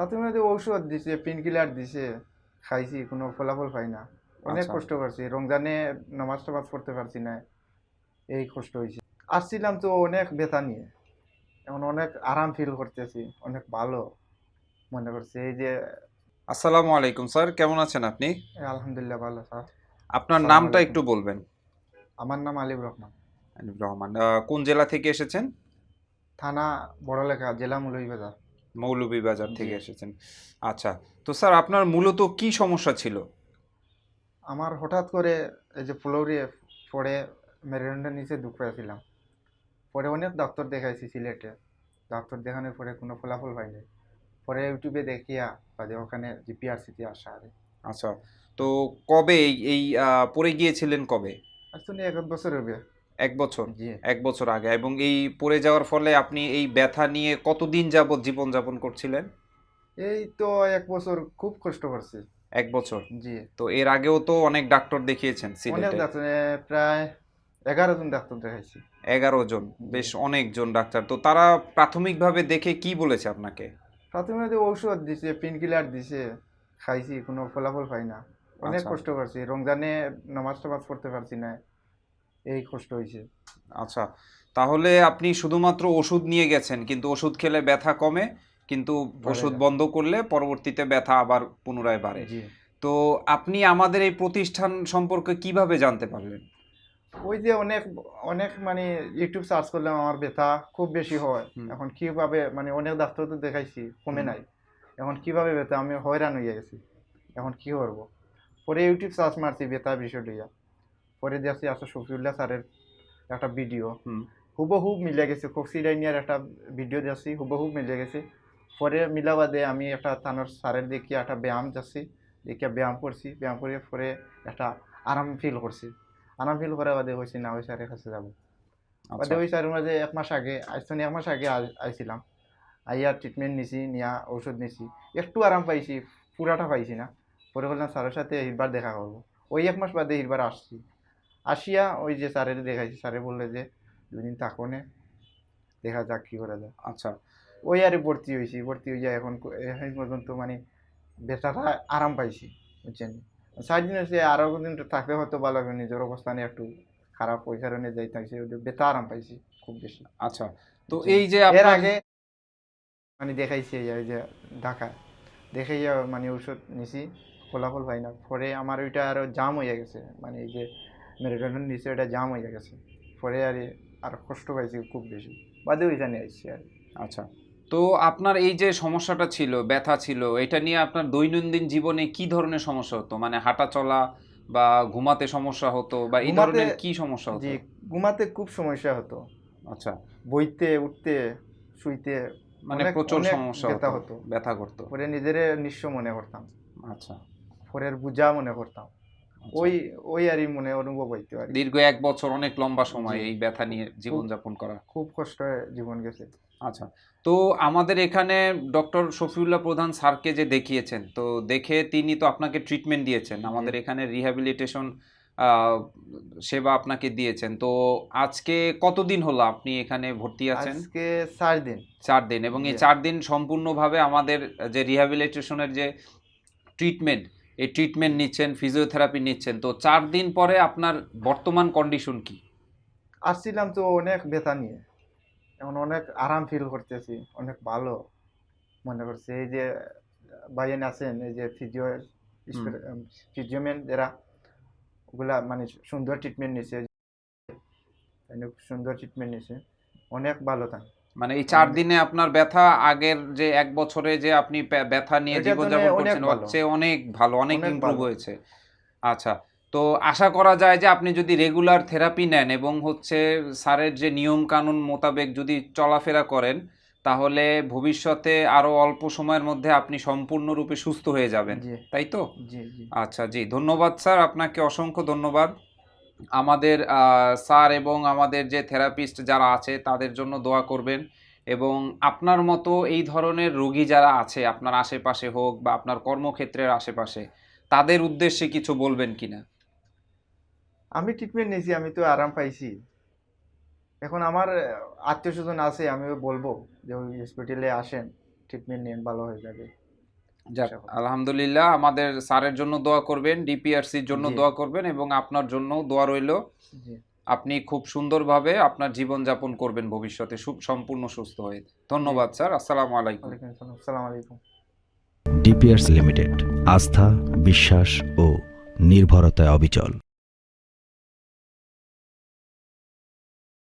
প্রথমে তো ঔষধ দিছে পেন কিলার দিছে খাইছি কোনো ফলাফল পাই না। অনেক আচ্ছা। কষ্ট করছি রমজানে নামাজ টামাজ পড়তে পারছি না এই কষ্ট হয়েছে আসছিলাম তো অনেক ব্যথা নিয়ে এখন অনেক আরাম ফিল করতেছি অনেক ভালো মনে করছি এই যে আসসালামু আলাইকুম স্যার কেমন আছেন আপনি? আলহামদুলিল্লাহ ভালো স্যার। আপনার নামটা একটু বলবেন। আমার নাম আলিব রহমান। আলিব রহমান কোন জেলা থেকে এসেছেন? থানা বড়লেখা জেলা মৌলভীবাজার। মৌলভীবাজার থেকে এসেছেন। আচ্ছা তো স্যার আপনার মূলত কি সমস্যা ছিল? আমার হঠাৎ করে এই যে ফ্লোরে পড়ে মেরুদণ্ডের নিচে দুঃখ পেয়েছিলাম পরে অনেক ডাক্তার দেখাইছি সিলেটে। ডাক্তার দেখানোর পরে কোনো ফলাফল পাইনি। পরে ইউটিউবে দেখিয়া বাদে ওখানে জিপিআরসিতে আসা আর আচ্ছা তো কবে এই- এই পড়ে গিয়েছিলেন কবে? আসলে এক বছর হবে এক বছর এক বছর আগে। এবং এই পড়ে যাওয়ার ফলে আপনি এই ব্যথা নিয়ে কতদিন যাবৎ জীবনযাপন করছিলেন? এই তো এক বছর খুব কষ্ট করছি। এক বছর? জি। তো এর আগেও তো অনেক ডাক্তার দেখিয়েছেন সিলেটে। প্রায় এগারো জন ডাক্তার দেখাইছি। এগারো জন বেশ অনেকজন ডাক্তার। তো তারা প্রাথমিকভাবে দেখে কি বলেছে আপনাকে? প্রথমে তো ঔষধ দিছে পেন কিলার দিছে খাইছি কোনো ফলাফল পাই না। অনেক আচ্ছা। কষ্ট করছি। রমজানে নামাজ টামাজ পড়তে পারছি না। এই কষ্ট হয়েছে। আচ্ছা তাহলে আপনি শুধুমাত্র ওষুধ নিয়ে গেছেন কিন্তু ওষুধ খেলে ব্যথা কমে কিন্তু ওষুধ বন্ধ করলে পরবর্তীতে ব্যথা আবার পুনরায় বাড়ে। তো আপনি আমাদের এই প্রতিষ্ঠান সম্পর্কে কীভাবে জানতে পারলেন? ওই যে অনেক অনেক মানে ইউটিউব সার্চ করলাম আমার ব্যথা খুব বেশি হয়। এখন কীভাবে মানে অনেক ডাক্তার তো দেখাইছি কমে নাই। এখন কীভাবে ব্যথা আমি হয়রান হয়ে গেছি। এখন কি করব? পরে ইউটিউব সার্চ মারছি ব্যথা বিষয় লইয়া পরে দেখছি আসলে শফিউল্লাহ স্যারের একটা ভিডিও। হুম। হুবহুব মিলে গেছে কক্সিডাইনিয়ার একটা ভিডিও দেখছি হুবহুব মিলে গেছে। পরে মিলাবাদে আমি একটা থানোর স্যারের দেখি একটা ব্যায়াম যাচ্ছি দেখিয়া ব্যায়াম করছি। ব্যায়াম করে পরে একটা আরাম ফিল করছি। আরাম ফিল করার বাদে হয়েছে না ওই স্যারের কাছে যাব। বাদে আচ্ছা ওই স্যারের মাঝে এক মাস আগে আইসন এক মাস আগে আই- আইছিলাম। আইয়া ট্রিটমেন্ট নিছি নিয়া ঔষধ নিছি। একটু আরাম পাইছি পুরাটা পাইছি না। পরে বললাম স্যারের সাথে এইবার দেখা করব। ওই এক মাস বাদে এইবার আসছি। আসিয়া ওই যে স্যারের দেখাইছি স্যারে বললে যে দুদিন থাকো নে দেখা যাক কী করা যায়। আচ্ছা। ওই আরে ভর্তি হয়েছি ভর্তি হয়ে যায় এখন এখন পর্যন্ত মানে ব্যথাটা আরাম পাইছি বুঝছেন? সাত দিন হচ্ছে আরও দিন থাকলে হয়তো ভালো হবে নিজের অবস্থানে একটু খারাপ ওই কারণে যাইতেছি ব্যথা আরাম পাইছি খুব বেশি। আচ্ছা তো এই যে এর আগে মানে দেখাইছি এই যে ঢাকায় দেখাইয়া মানে ওষুধ নিছি ফলাফল পাই না পরে আমার ওইটা আরও জাম হয়ে গেছে মানে এই যে মেরুদণ্ডের নিচে ওটা জাম হয়ে গেছে। পরে আর আর কষ্ট পাইছি খুব বেশি। বাদে ওই ওইখানে আসছি আর। আচ্ছা। তো আপনার এই যে সমস্যাটা ছিল ব্যথা ছিল এটা নিয়ে আপনার দৈনন্দিন জীবনে কি ধরনের সমস্যা হতো? মানে হাঁটা চলা বা ঘুমাতে সমস্যা হতো বা এই ধরনের কি সমস্যা হতো? জি ঘুমাতে খুব সমস্যা হতো। আচ্ছা। বইতে উঠতে শুইতে মানে প্রচুর সমস্যা হতো। ব্যথা করতো। পরে নিজেরে নিঃস্ব মনে করতাম। আচ্ছা। পরের বোঝা মনে করতাম। ওই ওই আরই মনে অনুভব হইতে কি। দীর্ঘ এক বছর অনেক লম্বা সময় এই ব্যথা নিয়ে জীবনযাপন করা। খুব কষ্টে জীবন গেছে। আচ্ছা তো আমাদের এখানে ডক্টর শফিউল্লাহ প্রধান স্যারকে যে দেখিয়েছেন তো দেখে তিনি তো আপনাকে ট্রিটমেন্ট দিয়েছেন। আমাদের এখানে রিহ্যাবিলিটেশন সেবা আপনাকে দিয়েছেন। তো আজকে কতদিন হলো আপনি এখানে ভর্তি আছেন? আজকে চার দিন। চার দিন এবং এই চার দিন সম্পূর্ণভাবে আমাদের যে রিহ্যাবিলিটেশনের যে ট্রিটমেন্ট এই ট্রিটমেন্ট নিচ্ছেন ফিজিওথেরাপি নিচ্ছেন তো চার দিন পরে আপনার বর্তমান কন্ডিশন কি? আসছিলাম তো অনেক ব্যথা নিয়ে। এখন অনেক আরাম ফিল করতেছি অনেক ভালো। মনে করছি এই যে ভাইয়েন আছেন এই যে ফিজিও ফিজিওম্যান যারা ওগুলা মানে সুন্দর ট্রিটমেন্ট নিছে। অনেক সুন্দর ট্রিটমেন্ট নিছে। অনেক ভালো থাকে মানে এই চার দিনে আপনার ব্যথা আগের যে এক বছরে যে আপনি ব্যথা নিয়ে জীবনযাপন করছেন। হচ্ছে অনেক ভালো অনেক ইমপ্রুভ হয়েছে। আচ্ছা তো আশা করা যায় যে আপনি যদি রেগুলার থেরাপি নেন এবং হচ্ছে স্যারের যে নিয়ম কানুন মোতাবেক যদি চলাফেরা করেন তাহলে ভবিষ্যতে আরও অল্প সময়ের মধ্যে আপনি সম্পূর্ণরূপে সুস্থ হয়ে যাবেন। তাই তো? আচ্ছা জি ধন্যবাদ স্যার আপনাকে অসংখ্য ধন্যবাদ। আমাদের স্যার এবং আমাদের যে থেরাপিস্ট যারা আছে তাদের জন্য দোয়া করবেন এবং আপনার মতো এই ধরনের রোগী যারা আছে, আপনার আশেপাশে হোক বা আপনার কর্মক্ষেত্রের আশেপাশে, তাদের উদ্দেশ্যে কিছু বলবেন কিনা? আমি ট্রিটমেন্ট নিয়েছি, আমি তো আরাম পাইছি। এখন আমার আত্মীয় স্বজন আছে, আমিও বলব যে ওই হসপিটালে আসেন ট্রিটমেন্ট নেন, ভালো হয়ে যাবে। যাক আলহামদুলিল্লাহ আমাদের স্যারের জন্য দোয়া করবেন ডিপিআরসির জন্য দোয়া করবেন এবং আপনার জন্য দোয়া রইল। আপনি খুব সুন্দরভাবে আপনার জীবন যাপন করবেন ভবিষ্যতে। সু- সম্পূর্ণ সুস্থ হয়ে। ধন্যবাদ স্যার। আসসালামু আলাইকুম। আসসালামু। আলাইকুম। ডিপিআরস লিমিটেড আস্থা বিশ্বাস ও নির্ভরতায় অবিচল।